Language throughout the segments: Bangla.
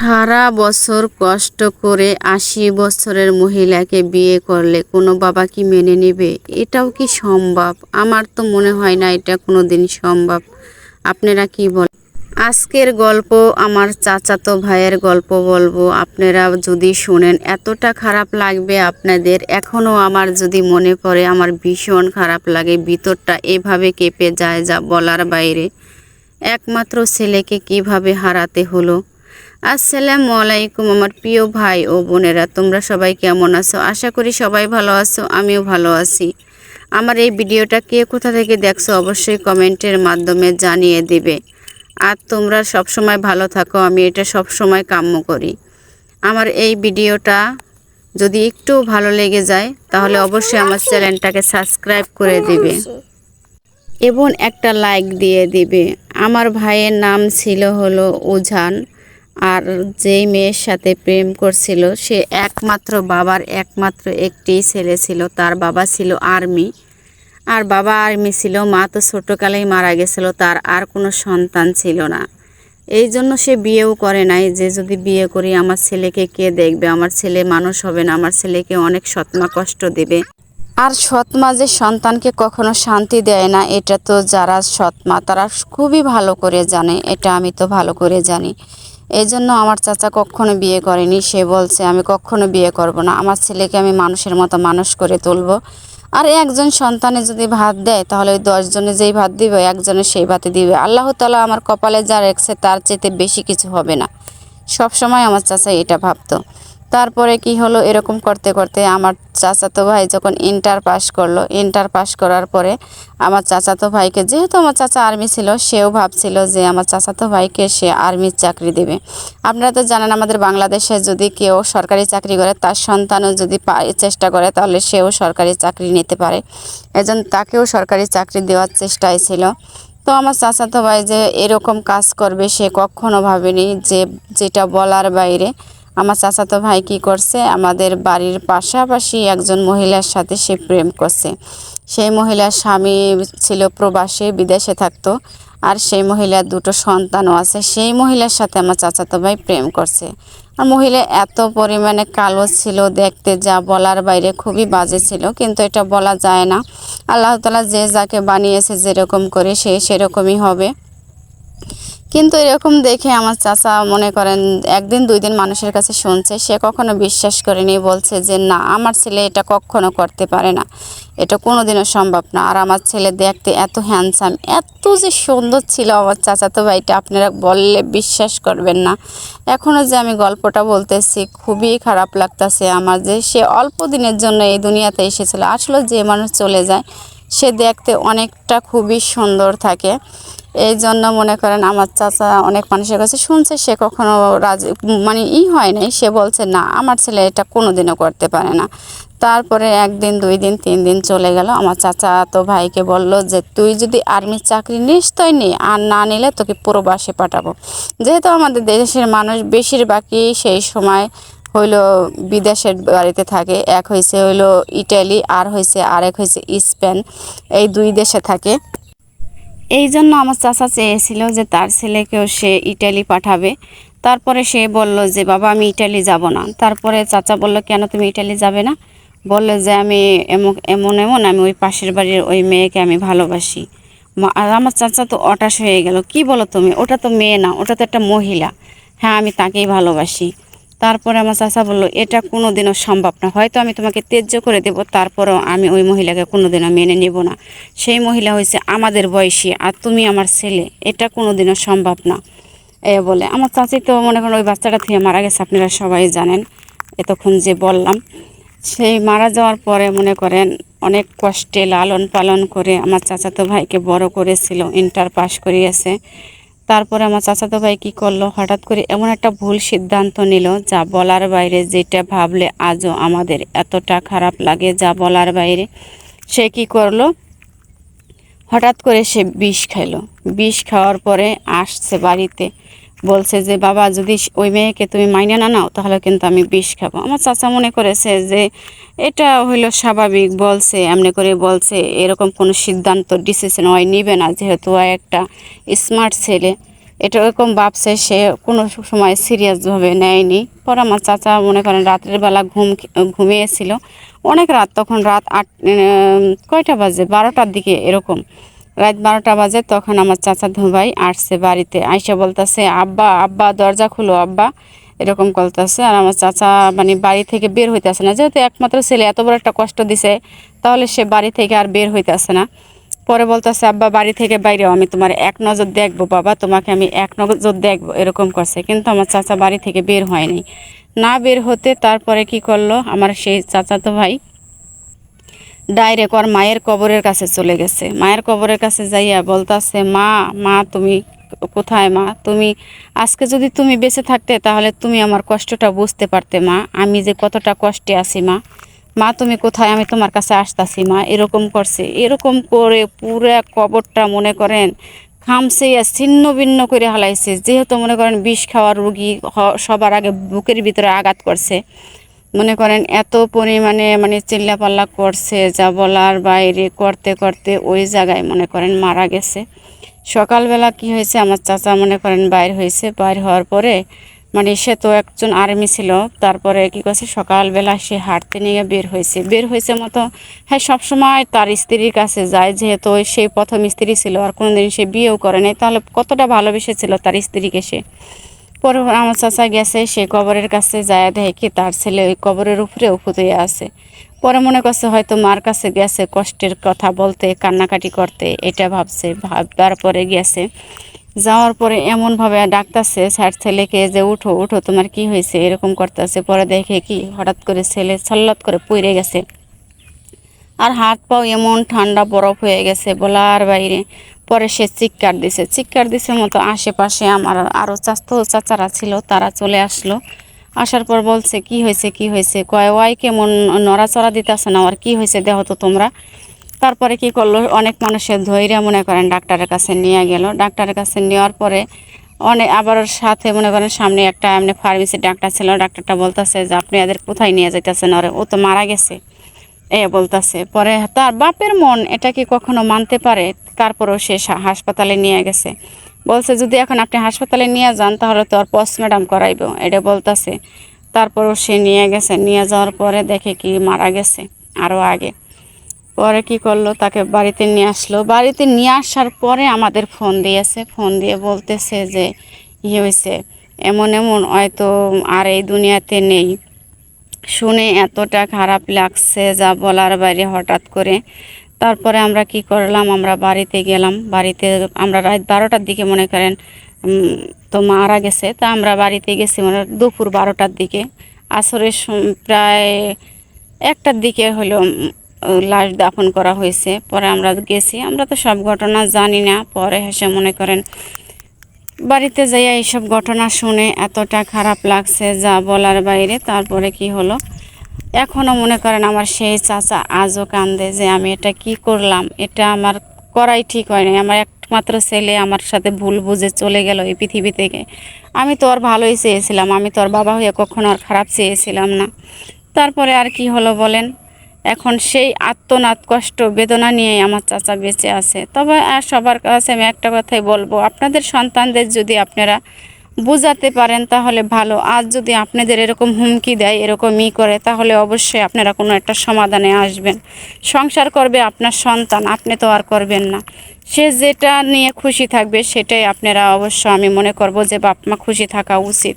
সারা বছর কষ্ট করে আশি বছরের মহিলাকে বিয়ে করলে কোনো বাবা কি মেনে নেবে? এটাও কি সম্ভব? আমার তো মনে হয় না এটা কোনো দিন সম্ভব। আপনারা কি বলেন আজকের গল্প, আমার চাচাতো ভাইয়ের গল্প বলব। আপনারা যদি শোনেন, এতটা খারাপ লাগবে আপনাদের। এখনও আমার যদি মনে পড়ে, আমার ভীষণ খারাপ লাগে। ভিতরটা এভাবে কেঁপে যায় যা বলার বাইরে। একমাত্র ছেলেকে কীভাবে হারাতে হলো? আসসালামু আলাইকুম আমার প্রিয় ভাই ও বোনেরা, তোমরা সবাই কেমন আছো? আশা করি সবাই ভালো আছো, আমিও ভালো আছি। আমার এই ভিডিওটা কে কোথা থেকে দেখছ অবশ্যই কমেন্টের মাধ্যমে জানিয়ে দিবে। আর তোমরা সব সময় ভালো থাকো, আমি এটা সব সময় কাম্য করি। আমার এই ভিডিওটা যদি একটু ভালো লেগে যায়, তাহলে অবশ্যই আমার চ্যানেলটাকে সাবস্ক্রাইব করে দিবে। এবং একটা লাইক দিয়ে দিবে। আমার ভাইয়ের নাম ছিল হলো উজান আর যেই মেয়ের সাথে প্রেম করছিল, সে একমাত্র বাবার একমাত্র একটি ছেলে ছিল, তার বাবা ছিল আর্মি। আর বাবা আর্মি ছিল, মা তো ছোটোকালেই মারা গেছিল, তার আর কোনো সন্তান ছিল না। এই জন্য সে বিয়েও করে নাই যে, যদি বিয়ে করি, আমার ছেলেকে কে দেখবে? আমার ছেলে মানুষ হবে না, আমার ছেলেকে অনেক সৎমা কষ্ট দেবে। আর সৎমা যে সন্তানকে কখনো শান্তি দেয় না, এটা তো যারা সৎমা, তারা খুবই ভালো করে জানে, এটা আমি তো ভালো করে জানি। এই জন্য আমার চাচা কখনো বিয়ে করেনি। সে বলছে, আমি কখনো বিয়ে করব না। আমার ছেলেকে আমি মানুষের মতো মানুষ করে তুলব। আর একজন সন্তানে যদি ভাত দেয়, তাহলে ওই দশজনে যেই ভাত দিবে একজনে সেই ভাতে দিবে। আল্লাহ তালা আমার কপালে যা রেখছে, তার চেয়ে বেশি কিছু হবে না। সব সময় আমার চাচা এটা ভাবতো। তারপরে কি হলো এরকম করতে করতে আমার চাচাতো ভাই যখন ইন্টার পাস করল ইন্টার পাস করার পরে আমার চাচাতো ভাইকে, যেহেতু আমার চাচা আর্মি ছিল, সেও ভাবছিল যে আমার চাচাতো ভাইকে সে আর্মির চাকরি দেবে। আপনারা তো জানেন আমাদের বাংলাদেশে যদি কেউ সরকারি চাকরি করে, তার সন্তানও যদি চেষ্টা করে, তাহলে সেও সরকারি চাকরি নিতে পারে। এজন্য তাকেও সরকারি চাকরি দেওয়ার চেষ্টায় ছিল। তো আমার চাচাতো ভাই যে এরকম কাজ করবে, সে কখনো ভাবেনি যে, যেটা বলার বাইরে আমার চাচাতো ভাই কি করছে? আমাদের বাড়ির পাশাপাশি একজন মহিলার সাথে সে প্রেম করছে। সেই মহিলার স্বামী ছিল প্রবাসে, বিদেশে থাকতো। আর সেই মহিলার দুটো সন্তানও আছে। সেই মহিলার সাথে আমার চাচাতো ভাই প্রেম করছে। আর মহিলা এত পরিমাণে কালো ছিল, দেখতে যা বলার বাইরে খুবই বাজে ছিল, কিন্তু এটা বলা যায় না। আল্লাহ তালা যে যাকে বানিয়েছে যেরকম করে সে সেরকমই হবে। কিন্তু এরকম দেখে আমার চাচা মনে করেন, একদিন দুই দিন মানুষের কাছে শুনছে, সে কখনো বিশ্বাস করেনি, বলছে যে না, আমার ছেলে এটা কখনো করতে পারে না। এটা কোনো দিনও সম্ভব না। আর আমার ছেলে দেখতে এত হ্যান্ডসাম এত যে সুন্দর ছিল আমার চাচা চাচাতো ভাইটা, আপনারা বললে বিশ্বাস করবেন না। এখনও যে আমি গল্পটা বলতেছি, খুবই খারাপ লাগতেছে আমার যে সে অল্প দিনের জন্য এই দুনিয়াতে এসেছিল। আসলে যে মানুষ চলে যায়, সে দেখতে অনেকটা খুবই সুন্দর থাকে। এই জন্য মনে করেন আমার চাচা অনেক মানুষের কাছে শুনছে, সে কখনো রাজ মানে ই হয় নাই, সে বলছে, না, আমার ছেলে এটা কোনো দিনও করতে পারে না। তারপরে একদিন, দুই দিন, তিন দিন চলে গেল। আমার চাচা তো ভাইকে বলল যে, তুই যদি আর্মির চাকরি নিশ্চয় নি, আর না নিলে তোকে প্রবাসে পাঠাবো। যেহেতু আমাদের দেশের মানুষ বেশিরভাগই সেই সময় হইল বিদেশের বাড়িতে থাকে, এক হয়েছে হইল ইটালি, আর হয়েছে আরেক হয়েছে স্পেন, এই দুই দেশে থাকে। এই জন্য আমার চাচা চেয়েছিল যে তার ছেলেকেও সে ইটালি পাঠাবে। তারপরে সে বলল যে, বাবা, আমি ইটালি যাব না। তারপরে চাচা বলল, কেন তুমি ইটালি যাবে না? বলল যে, আমি এমন এমন এমন, আমি ওই পাশের বাড়ির ওই মেয়েকে আমি ভালোবাসি। আর আমার চাচা তো অটাশ হয়ে গেল। কি বলো তুমি? ওটা তো মেয়ে না, ওটা তো একটা মহিলা। হ্যাঁ আমি তাকেই ভালোবাসি। তারপরে আমার চাচা বলল, এটা কোনো দিনও সম্ভব না। হয়তো আমি তোমাকে তেজ্য করে দেব, তারপরেও আমি ওই মহিলাকে কোনো দিনও মেনে নেব না। সেই মহিলা হয়েছে আমাদের বয়সী আর তুমি আমার ছেলে। এটা কোনো দিনও সম্ভব না। এ বলে। আমার চাচি তো মনে করেন ওই বাচ্চাটা থেকে মারা গেছে, আপনারা সবাই জানেন, এতক্ষণ যে বললাম। সেই মারা যাওয়ার পরে মনে করেন অনেক কষ্টে লালন পালন করে আমার চাচাতো ভাইকে বড় করেছিল ইন্টার পাস করিয়েছে। তারপরে আমার চাচাতো ভাই কী করল? হঠাৎ করে এমন একটা ভুল সিদ্ধান্ত নিল যা বলার বাইরে যেটা ভাবলে আজও আমাদের এতটা খারাপ লাগে যা বলার বাইরে। সে কি করল? হঠাৎ করে সে বিষ খাইলো। বিষ খাওয়ার পরে আসছে বাড়িতে। বলছে যে, বাবা, যদি ওই মেয়েকে তুমি মাইনে না নাও, তাহলে কিন্তু আমি বিষ খাব। আমার চাচা মনে করেছে যে, এটা হইল স্বাভাবিক, বলছে, এমনি করে বলছে, এরকম কোনো সিদ্ধান্ত ডিসিশন ওই নিবে না, যেহেতু একটা স্মার্ট ছেলে। এটা এরকম ভাবছে, সে কোনো সময় সিরিয়াসভাবে নেয়নি। পর আমার চাচা মনে করেন রাত্রের বেলা ঘুম ঘুমিয়েছিল। অনেক রাত, তখন রাত আট কয়টা বাজে? বারোটার দিকে এরকম। রাত বারোটা বাজে, তখন আমার চাচা ধুবাই আসছে বাড়িতে। আইসা বলতেছে, আব্বা আব্বা, দরজা খুলো, আব্বা। এরকম করতেছে। আর আমার চাচা মানে বাড়ি থেকে বের হইতেছে না। যেহেতু একমাত্র ছেলে, এত বড় একটা কষ্ট দিছে, তাহলে সে বাড়ি থেকে আর বের হইতেছে না। পরে বলতেছে, আব্বা, বাড়ি থেকে বাইরেও আমি তোমার এক নজর দেখব, বাবা। তোমাকে আমি এক নজর দেখব। এরকম করছে। কিন্তু আমার চাচা বাড়ি থেকে বের হয়নি। না বের হতে তারপরে কি করল? আমার সেই চাচাতো ভাই ডাইরেক্ট ওর মায়ের কবরের কাছে চলে গেছে। মায়ের কবরের কাছে যাইয়া বলতাছে, মা মা, তুমি কোথায় মা? তুমি আজকে যদি তুমি বেঁচে থাকতে, তাহলে তুমি আমার কষ্টটা বুঝতে পারতে মা। আমি যে কতটা কষ্টে আছি মা। মা, তুমি কোথায়? আমি তোমার কাছে আসতাছি মা। এরকম করছে। এরকম করে পুরো কবরটা মনে করেন খামছে ছিন্ন ভিন্ন করে হালাইছে। যেহেতু মনে করেন বিষ খাওয়ার রুগী সবার আগে বুকের ভিতরে আঘাত করছে। মনে করেন, এত পরিমাণে মানে চিল্লাপাল্লা করছে, যা বলার বাইরে করতে করতে ওই জায়গায় মনে করেন মারা গেছে। সকালবেলা কি হয়েছে, আমার চাচা মনে করেন বাইর হয়েছে। বাইর হওয়ার পরে মানে সে তো একজন আর্মি ছিল, তারপরে কি করছে, সকালবেলা সে হাঁটতে নিয়ে বের হয়েছে। বের হয়েছে মতো হ্যাঁ সবসময় তার স্ত্রীর কাছে যায়, যেহেতু সেই প্রথম স্ত্রী ছিল, আর কোনোদিন সে বিয়েও করে নাই, তাহলে কতটা ভালোবেসেছিল তার স্ত্রীকে সে? পরে আমার চাচা গেছে, সে কবরের কাছে যায় দেখে তার ছেলে ওই কবরের উপরে উপুতে আছে। পরে মনে করছে হয়তো মার কাছে গেছে, কষ্টের কথা বলতে, কান্নাকাটি করতে, এটা ভাবছে, ভাববার পরে গেছে। যাওয়ার পরে এমনভাবে ডাকতেছে, স্যার, ছেলেকে যে উঠো উঠো, তোমার কি হয়েছে? এরকম করতেছে। পরে দেখে কি, হঠাৎ করে ছেলে ছল্লত করে পড়ে গেছে। আর হাত পাও এমন ঠান্ডা বরফ হয়ে গেছে বলার বাইরে। পরে সে চিৎকার দিছে। চিৎকার দিছে মতো আশেপাশে আমার আরও চাস্তো চাচারা ছিল, তারা চলে আসলো। আসার পর বলছে, কি হয়েছে কি হয়েছে? কয়, ওয়াই, কেমন নড়াচড়া দিতেছে না আর কি হয়েছে দেহ তো তোমরা? তারপরে কি করল? অনেক মানুষের ধৈর্য মনে করেন ডাক্তারের কাছে নিয়ে গেল। ডাক্তারের কাছে নেওয়ার পরে অনেক আবার সাথে মনে করেন সামনে একটা এমনি ফার্মেসির ডাক্তার ছিল। ডাক্তারটা বলতেছে যে, আপনি এদের কোথায় নিয়ে যাইতেছেন? ওরে ও তো মারা গেছে। এ বলতাছে। পরে তার বাপের মন এটা কি কখনো মানতে পারে? তারপরেও সে হাসপাতালে নিয়ে গেছে। বলছে, যদি এখন আপনি হাসপাতালে নিয়ে যান, তাহলে তো আর পোস্টম্যাডাম করাইব। এটা বলতাছে। তারপরেও সে নিয়ে গেছে। নিয়ে যাওয়ার পরে দেখে কি মারা গেছে, আরও আগে। পরে কি করল? তাকে বাড়িতে নিয়ে আসলো। বাড়িতে নিয়ে আসার পরে আমাদের ফোন দিয়েছে। ফোন দিয়ে বলতেছে যে ইয়ে হয়েছে এমন এমন, হয়তো আর এই দুনিয়াতে নেই। শুনে এতটা খারাপ লাগছে যা বলার বাইরে হঠাৎ করে তারপরে আমরা কি করলাম, আমরা বাড়িতে গেলাম। বাড়িতে আমরা রাত বারোটার দিকে মনে করেন তো মারা গেছে। তা আমরা বাড়িতে গেছি মানে দুপুর বারোটার দিকে। আসরের প্রায় একটার দিকে হলো লাশ দাফন করা হয়েছে। পরে আমরা গেছি। আমরা তো সব ঘটনা জানি না। পরে হেসে মনে করেন, বাড়িতে যাইয়া এইসব ঘটনা শুনে এতটা খারাপ লাগছে যা বলার বাইরে। তারপরে কি হলো? এখনও মনে করেন আমার সেই চাচা আজও কান্দে যে আমি এটা কি করলাম, এটা আমার করাই ঠিক হয় নাই আমার একমাত্র ছেলে আমার সাথে ভুল বুঝে চলে গেল এই পৃথিবী থেকে। আমি তো আর ভালোই চেয়েছিলাম, আমি তো আর বাবা হয়ে কখনো আর খারাপ চেয়েছিলাম না। তারপরে আর কি হলো বলেন? এখন সেই আত্মনাদ, কষ্ট, বেদনা নিয়ে আমার চাচা বেঁচে আছে। তবে আর সবার কাছে আমি একটা কথাই বলব, আপনাদের সন্তানদের যদি আপনারা বোঝাতে পারেন তাহলে ভালো। আজ যদি আপনাদের এরকম হুমকি দেয়, এরকমই করে, তাহলে অবশ্যই আপনারা কোনো একটা সমাধানে আসবেন। সংসার করবে আপনার সন্তান, আপনি তো আর করবেন না। সে যেটা নিয়ে খুশি থাকবে, সেটাই আপনারা অবশ্য আমি মনে করব যে বাপ মা খুশি থাকা উচিত।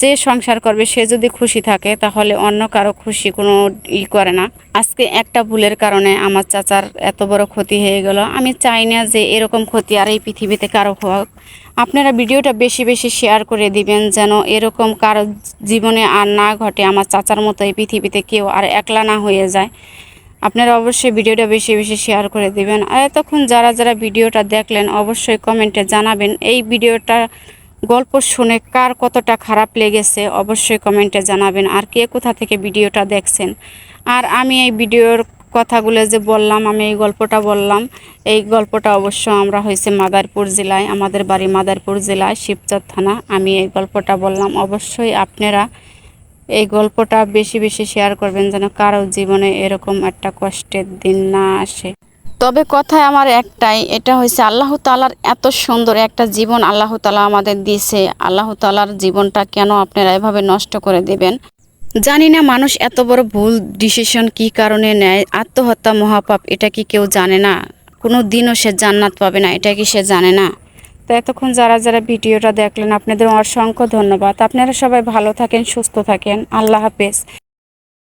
যে সংসার করবে, সে যদি খুশি থাকে, তাহলে অন্য কারও খুশি কোনো ই করে না। আজকে একটা ভুলের কারণে আমার চাচার এত বড় ক্ষতি হয়ে গেল। আমি চাই না যে এরকম ক্ষতি আর এই পৃথিবীতে কারও হোক। আপনারা ভিডিওটা বেশি বেশি শেয়ার করে দিবেন যেন এরকম কারও জীবনে আর না ঘটে আমার চাচার মতো এই পৃথিবীতে কেউ আর একলা না হয়ে যায়। আপনারা অবশ্যই ভিডিওটা বেশি বেশি শেয়ার করে দিবেন। আর এতক্ষণ যারা যারা ভিডিওটা দেখলেন, অবশ্যই কমেন্টে জানাবেন, এই ভিডিওটা গল্প শুনে কার কতটা খারাপ লেগেছে অবশ্যই কমেন্টে জানাবেন। আর কে কোথা থেকে ভিডিওটা দেখছেন? আর আমি এই ভিডিওর কথাগুলো যে বললাম, আমি এই গল্পটা বললাম, এই গল্পটা অবশ্য আমরা হয়েছে মাদারপুর জেলায়, আমাদের বাড়ি মাদারপুর জেলায়, শিবচর থানা। আমি এই গল্পটা বললাম। অবশ্যই আপনারা এই গল্পটা বেশি বেশি শেয়ার করবেন যেন কারও জীবনে এরকম একটা কষ্টের দিন না আসে। তবে কথায় আমার একটাই, এটা হয়েছে আল্লাহ তালার এত সুন্দর একটা জীবন আল্লাহ তালা আমাদের দিয়েছে। আল্লাহ তালার জীবনটা কেন আপনারা এভাবে নষ্ট করে দেবেন? জানি না মানুষ এত বড় ভুল ডিসিশন কি কারণে নেয়, আত্মহত্যা মহাপাপ, এটা কি কেউ জানে না? কোনো দিনও সে জান্নাত পাবে না, এটা কি সে জানে না? তো এতক্ষণ যারা যারা ভিডিওটা দেখলেন, আপনাদের অসংখ্য ধন্যবাদ। আপনারা সবাই ভালো থাকেন, সুস্থ থাকেন। আল্লাহ হাফেজ।